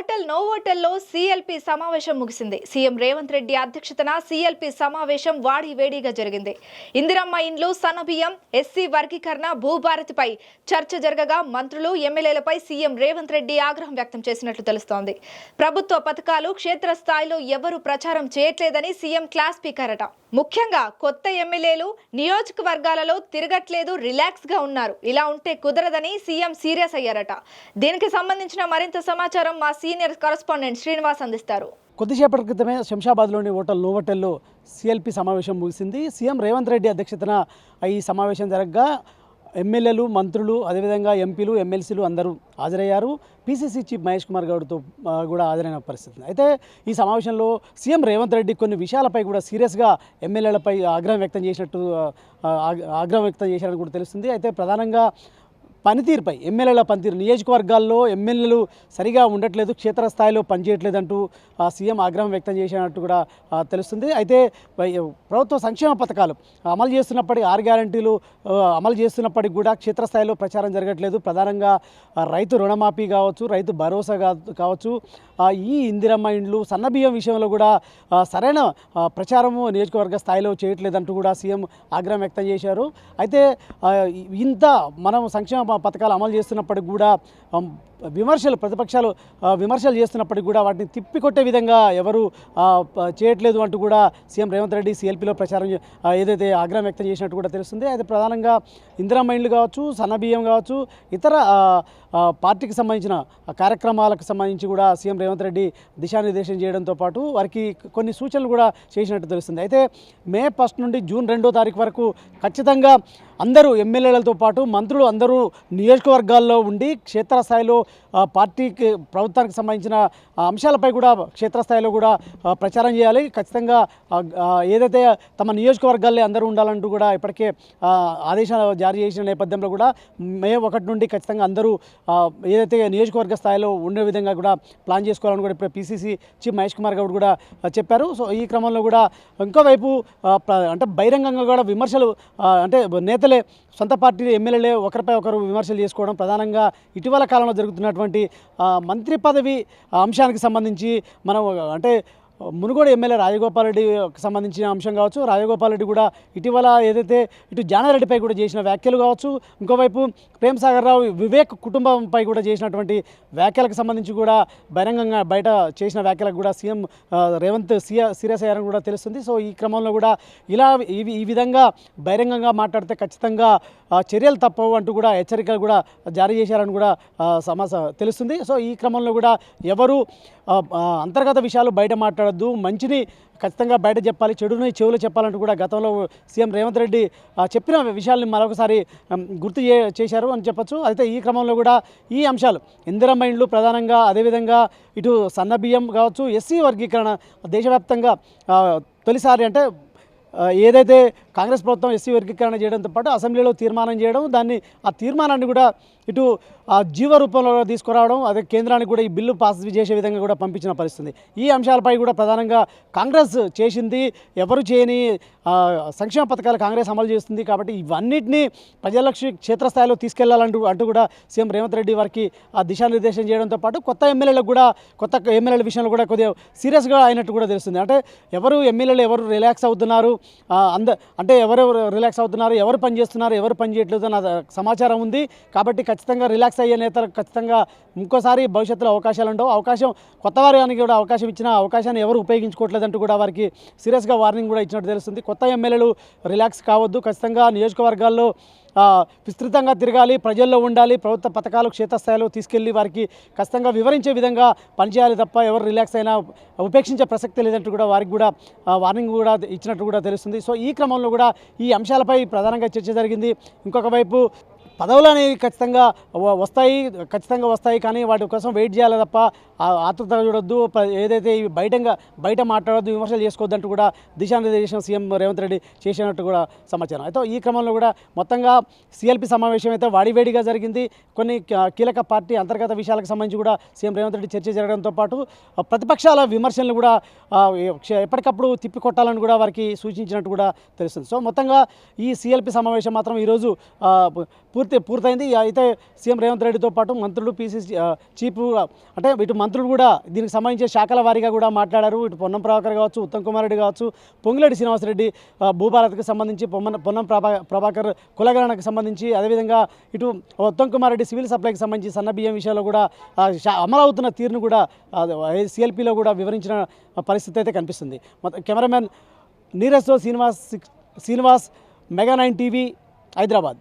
Hotel నోవోటల్లో CLP సమావేశం ముగిసింది. CM Revanth Reddy అధ్యక్షతన సీఎల్పీ సమావేశం వాడి వేడిగా జరిగింది. ఇందిరమ్మ ఇండ్లు సన్నబియ్యం ఎస్సీ వర్గీకరణ భూభారతిపై చర్చ జరగగా మంత్రులు ఎమ్మెల్యేలపై సీఎం రేవంత్ రెడ్డి ఆగ్రహం వ్యక్తం చేసినట్లు తెలుస్తోంది. ప్రభుత్వ పథకాలు క్షేత్రస్థాయిలో ఎవరు ప్రచారం చేయట్లేదని సీఎం క్లాస్ స్పీకర్ అట ముఖ్యంగా కొత్త ఎమ్మెల్యేలు నియోజకవర్గాలలో తిరగట్లేదు రిలాక్స్గా ఉన్నారు. ఇలా ఉంటే కుదరదని సీఎం సీరియస్ అయ్యారట. దీనికి సంబంధించిన మరింత సమాచారం మా సీనియర్ కరస్పాండెంట్ శ్రీనివాస్ అందిస్తారు. కొద్దిసేపటి క్రితమే శంషాబాద్లోని హోటల్ నోవోటెల్లో సిఎల్పి సమావేశం ముగిసింది. సీఎం రేవంత్ రెడ్డి అధ్యక్షతన ఈ సమావేశం జరగగా ఎమ్మెల్యేలు మంత్రులు అదేవిధంగా ఎంపీలు ఎమ్మెల్సీలు అందరూ హాజరయ్యారు. పీసీసీ చీఫ్ మహేష్ కుమార్ గౌడ్తో కూడా హాజరైన పరిస్థితి. అయితే ఈ సమావేశంలో సీఎం రేవంత్ రెడ్డి కొన్ని విషయాలపై కూడా సీరియస్గా ఎమ్మెల్యేలపై ఆగ్రహం వ్యక్తం చేసినట్టు ఆ, ఆగ్రహం వ్యక్తం చేశారని కూడా తెలుస్తుంది. అయితే ప్రధానంగా పనితీరుపై ఎమ్మెల్యేల పనితీరు నియోజకవర్గాల్లో ఎమ్మెల్యేలు సరిగా ఉండట్లేదు క్షేత్రస్థాయిలో పనిచేయట్లేదంటూ ఆ, సీఎం ఆగ్రహం వ్యక్తం చేసినట్టు కూడా తెలుస్తుంది. అయితే ప్రభుత్వ సంక్షేమ పథకాలు అమలు చేస్తున్నప్పటికీ ఆరు గ్యారంటీలు అమలు చేస్తున్నప్పటికీ కూడా క్షేత్రస్థాయిలో ప్రచారం జరగట్లేదు. ప్రధానంగా రైతు రుణమాఫీ కావచ్చు రైతు భరోసా కావచ్చు ఈ ఇందిరమ్మ ఇండ్లు సన్నబియ్యం విషయంలో కూడా సరైన ప్రచారము నియోజకవర్గ స్థాయిలో చేయట్లేదంటూ కూడా సీఎం ఆగ్రహం వ్యక్తం చేశారు. అయితే ఇంత మనం సంక్షేమ పథకాలు అమలు చేస్తున్నప్పటికి కూడా విమర్శలు ప్రతిపక్షాలు విమర్శలు చేస్తున్నప్పటికీ కూడా వాటిని తిప్పికొట్టే విధంగా ఎవరు చేయట్లేదు అంటూ కూడా సీఎం రేవంత్ రెడ్డి సిఎల్పీలో ప్రచారం ఏదైతే ఆగ్రహం వ్యక్తం చేసినట్టు కూడా తెలుస్తుంది. అయితే ప్రధానంగా ఇందిరా మైండ్లు కావచ్చు సన్నబియ్యం కావచ్చు ఇతర పార్టీకి సంబంధించిన కార్యక్రమాలకు సంబంధించి కూడా సీఎం రేవంత్ రెడ్డి దిశానిర్దేశం చేయడంతో పాటు వారికి కొన్ని సూచనలు కూడా చేసినట్టు తెలుస్తుంది. అయితే మే ఫస్ట్ నుండి జూన్ రెండో తారీఖు వరకు ఖచ్చితంగా అందరూ ఎమ్మెల్యేలతో పాటు మంత్రులు అందరూ నియోజకవర్గాల్లో ఉండి క్షేత్రస్థాయిలో పార్టీకి ప్రభుత్వానికి సంబంధించిన అంశాలపై కూడా క్షేత్రస్థాయిలో కూడా ప్రచారం చేయాలి. ఖచ్చితంగా ఏదైతే తమ నియోజకవర్గాల్లో అందరూ ఉండాలంటూ కూడా ఇప్పటికే ఆదేశాలు జారీ చేసిన నేపథ్యంలో కూడా మే ఒకటి నుండి ఖచ్చితంగా అందరూ ఏదైతే నియోజకవర్గ స్థాయిలో ఉండే విధంగా కూడా ప్లాన్ చేసుకోవాలని కూడా ఇప్పుడు పీసీసీ చీఫ్ మహేష్ కుమార్ గౌడ్ కూడా చెప్పారు. సో ఈ క్రమంలో కూడా ఇంకోవైపు అంటే బహిరంగంగా కూడా విమర్శలు అంటే నేతలే సొంత పార్టీ ఎమ్మెల్యేలే ఒకరిపై ఒకరు విమర్శలు చేసుకోవడం ప్రధానంగా ఇటీవల కాలంలో జరుగుతుంది జరుగుతున్నటువంటి మంత్రి పదవి అంశానికి సంబంధించి మనం అంటే మునుగోడు ఎమ్మెల్యే రాజగోపాల్ రెడ్డికి సంబంధించిన అంశం కావచ్చు. రాజగోపాల్ రెడ్డి కూడా ఇటీవల ఏదైతే ఇటు జానారెడ్డిపై కూడా చేసిన వ్యాఖ్యలు కావచ్చు ఇంకోవైపు ప్రేమ్ సాగర్ రావు వివేక్ కుటుంబంపై కూడా చేసినటువంటి వ్యాఖ్యలకు సంబంధించి కూడా బహిరంగంగా బయట చేసిన వ్యాఖ్యలకు కూడా సీఎం రేవంత్ సీఎ సీరియస్ అయ్యారని కూడా తెలుస్తుంది. సో ఈ క్రమంలో కూడా ఇలా ఈ ఈ విధంగా బహిరంగంగా మాట్లాడితే ఖచ్చితంగా చర్యలు తప్పవు అంటూ కూడా హెచ్చరికలు కూడా జారీ చేశారని కూడా సమాచారం తెలుస్తుంది. సో ఈ క్రమంలో కూడా ఎవరు అంతర్గత విషయాలు బయట మాట్లాడొద్దు మంచిని ఖచ్చితంగా బయట చెప్పాలి చెడుని చెవులు చెప్పాలంటూ కూడా గతంలో సీఎం రేవంత్ రెడ్డి చెప్పిన విషయాల్ని మరొకసారి గుర్తు చే చేశారు అని చెప్పొచ్చు. అయితే ఈ క్రమంలో కూడా ఈ అంశాలు ఇందిరమ్మ ఇండ్లు ప్రధానంగా అదేవిధంగా ఇటు సన్నబియ్యం కావచ్చు ఎస్సీ వర్గీకరణ దేశవ్యాప్తంగా తొలిసారి అంటే ఏదైతే కాంగ్రెస్ ప్రభుత్వం ఎస్సీ వర్గీకరణ చేయడంతో పాటు అసెంబ్లీలో తీర్మానం చేయడం దాన్ని ఆ తీర్మానాన్ని కూడా ఇటు ఆ జీవ రూపంలో తీసుకురావడం అదే కేంద్రానికి కూడా ఈ బిల్లు పాస్ చేసే విధంగా కూడా పంపించిన పరిస్థితి. ఈ అంశాలపై కూడా ప్రధానంగా కాంగ్రెస్ చేసింది ఎవరు చేయని సంక్షేమ పథకాలు కాంగ్రెస్ అమలు చేస్తుంది కాబట్టి ఇవన్నిటినీ ప్రజలక్షి క్షేత్రస్థాయిలో తీసుకెళ్ళాలంటూ అంటూ కూడా సీఎం రేవంత్ రెడ్డి వారికి ఆ దిశానిర్దేశం చేయడంతో పాటు కొత్త ఎమ్మెల్యేలకు కూడా కొత్త ఎమ్మెల్యేల విషయంలో కూడా కొద్దిగా సీరియస్గా అయినట్టు కూడా తెలుస్తుంది. అంటే ఎవరు ఎమ్మెల్యేలు ఎవరు రిలాక్స్ అవుతున్నారు అంద అంటే ఎవరెవరు రిలాక్స్ అవుతున్నారు ఎవరు పని చేస్తున్నారు ఎవరు పని చేయట్లేదు అన్న సమాచారం ఉంది. కాబట్టి ఖచ్చితంగా రిలాక్స్ అయ్యే నేత ఖచ్చితంగా ఇంకోసారి భవిష్యత్తులో అవకాశాలు ఉండవు. అవకాశం కొత్త వారికి కూడా అవకాశం ఇచ్చిన అవకాశాన్ని ఎవరు ఉపయోగించుకోవట్లేదంటూ కూడా వారికి సీరియస్గా వార్నింగ్ కూడా ఇచ్చినట్టు తెలుస్తుంది. కొత్త ఎమ్మెల్యేలు రిలాక్స్ కావద్దు. ఖచ్చితంగా నియోజకవర్గాల్లో విస్తృతంగా తిరగాలి ప్రజల్లో ఉండాలి ప్రభుత్వ పథకాలు క్షేత్రస్థాయిలో తీసుకెళ్ళి వారికి ఖచ్చితంగా వివరించే విధంగా పనిచేయాలి తప్ప ఎవరు రిలాక్స్ అయినా ఉపేక్షించే ప్రసక్తి లేదంటూ కూడా వారికి కూడా వార్నింగ్ కూడా ఇచ్చినట్టు కూడా తెలుస్తుంది. సో ఈ క్రమంలో కూడా ఈ అంశాలపై ప్రధానంగా చర్చ జరిగింది. ఇంకొక వైపు పదవులు అనేవి ఖచ్చితంగా వస్తాయి ఖచ్చితంగా వస్తాయి కానీ వాటి కోసం వెయిట్ చేయాలి తప్ప ఆ ఆతృత చూడొద్దు. ఏదైతే బయటంగా బయట మాట్లాడొద్దు విమర్శలు చేసుకోవద్దంటూ కూడా దిశానిర్దేశం సీఎం రేవంత్ రెడ్డి చేసినట్టు కూడా సమాచారం. అయితే ఈ క్రమంలో కూడా మొత్తంగా సిఎల్పి సమావేశం అయితే వాడివేడిగా జరిగింది. కొన్ని కీలక పార్టీ అంతర్గత విషయాలకు సంబంధించి కూడా సీఎం రేవంత్ రెడ్డి చర్చ జరగడంతో పాటు ప్రతిపక్షాల విమర్శలను కూడా క్ష- ఎప్పటికప్పుడు తిప్పికొట్టాలని కూడా వారికి సూచించినట్టు కూడా తెలుస్తుంది. సో మొత్తంగా ఈ సిఎల్పి సమావేశం మాత్రం ఈరోజు పూర్తి అయితే పూర్తయింది. అయితే సీఎం రేవంత్ రెడ్డితో పాటు మంత్రులు పీసీసీ చీఫ్ అంటే ఇటు మంత్రులు కూడా దీనికి సంబంధించిన శాఖల వారీగా కూడా మాట్లాడారు. ఇటు పొన్నం ప్రభాకర్ కావచ్చు ఉత్తమ్ కుమార్ రెడ్డి కావచ్చు పొంగులేటి శ్రీనివాసరెడ్డి భూభారత్కి సంబంధించి పొమ్మన పొన్నం ప్రభా ప్రభాకర్ కులగణనకు సంబంధించి అదేవిధంగా ఇటు ఉత్తమ్ కుమార్ రెడ్డి సివిల్ సప్లైకి సంబంధించి సన్న బియ్యం విషయంలో కూడా అమలవుతున్న తీరును కూడా సిఎల్పిలో కూడా వివరించిన పరిస్థితి అయితే కనిపిస్తుంది. Cameraman Neeraj Srinivas Srinivas mega nine TV Hyderabad.